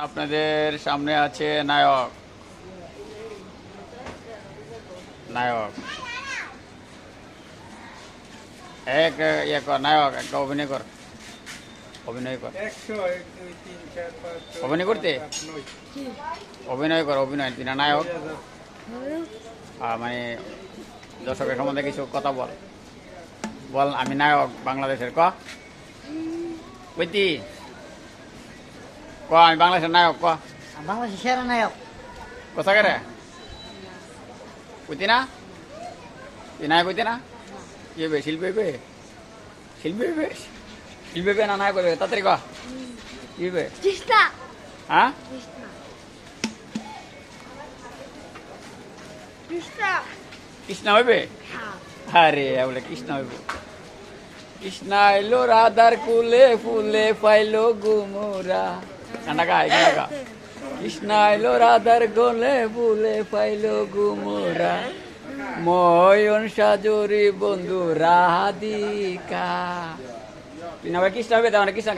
আপনাদের সামনে আছে নায়ক। নায়ক। এক ইয়ে কর নায়ক একটা অভিনয় কর। অভিনয় কর। এক অভিনয় করতে? অভিনয় কর অভিনয় তিনি নায়ক? দুই হাজার। আর মানে দর্শকের সম্বন্ধে কিছু কথা বল। বল আমি নায়ক বাংলাদেশের ক? ক আমি বাংলাদেশের নায়ক ক বাংলাদেশের সেরা নায়ক। কোথা রে কইতি না তুই নায়ক কইতি না কি হবে শিল্পী হবে শিল্পী হবে শিল্পী হবে না নায়ক হবে তাড়াতাড়ি ক কি হবে কৃষ্ণা হ্যাঁ কৃষ্ণা কৃষ্ণা হইবে? আরে বলে কৃষ্ণ হইব। কৃষ্ণ এলো রাধার কুলে ফুলে পাইলো গুমরা গানটা গা কৃষ্ণ এলো রাধার গোলে ফুলে পাইলো গুমরা ময়ন সাজরি বন্ধু রাধিকা তুই না কৃষ্ণ হবে তাহলে কৃষ্ণ